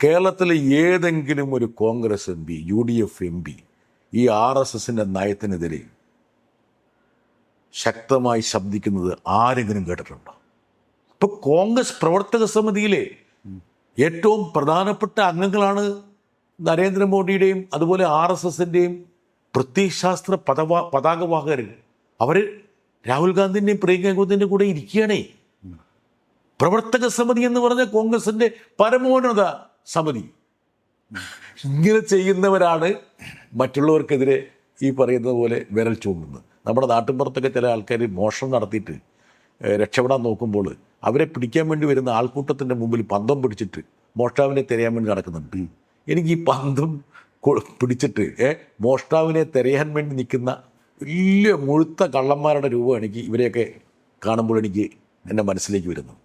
കേരളത്തിലെ ഏതെങ്കിലും ഒരു Congress M P U D F M P ഈ ആർ എസ് എസിന്റെ നയത്തിനെതിരെ ശക്തമായി ശബ്ദിക്കുന്നത് ആരെങ്കിലും കേട്ടിട്ടുണ്ടോ? ഇപ്പൊ കോൺഗ്രസ് പ്രവർത്തക സമിതിയിലെ ഏറ്റവും പ്രധാനപ്പെട്ട അംഗങ്ങളാണ് നരേന്ദ്രമോദിയുടെയും അതുപോലെ ആർ എസ് എസിന്റെയും പ്രത്യയശാസ്ത്ര പദവാ പതാകവാഹകർ അവർ രാഹുൽ ഗാന്ധിന്റെയും പ്രിയങ്ക ഗാന്ധിന്റെയും കൂടെ ഇരിക്കുകയാണേ. പ്രവർത്തക സമിതി എന്ന് പറഞ്ഞ കോൺഗ്രസിന്റെ പരമോന്നത സമിതി. ഇങ്ങനെ ചെയ്യുന്നവരാണ് മറ്റുള്ളവർക്കെതിരെ ഈ പറയുന്നത് പോലെ വിരൽ ചൂണ്ടുന്നത്. നമ്മുടെ നാട്ടിൻപുറത്തൊക്കെ ചില ആൾക്കാർ മോഷണം നടത്തിയിട്ട് രക്ഷപ്പെടാൻ നോക്കുമ്പോൾ അവരെ പിടിക്കാൻ വേണ്ടി വരുന്ന ആൾക്കൂട്ടത്തിന്റെ മുമ്പിൽ പന്തം പിടിച്ചിട്ട് മോഷ്ടാവിനെ തിരയാൻ വേണ്ടി നടക്കുന്നുണ്ട്. എനിക്ക് ഈ പന്തം പിടിച്ചിട്ട് മോഷ്ടാവിനെ തിരയാൻ വേണ്ടി നിൽക്കുന്ന വലിയ മുഴുത്ത കള്ളന്മാരുടെ രൂപം എനിക്ക് ഇവരെയൊക്കെ കാണുമ്പോൾ എനിക്ക് എന്റെ മനസ്സിലേക്ക് വരുന്നത്.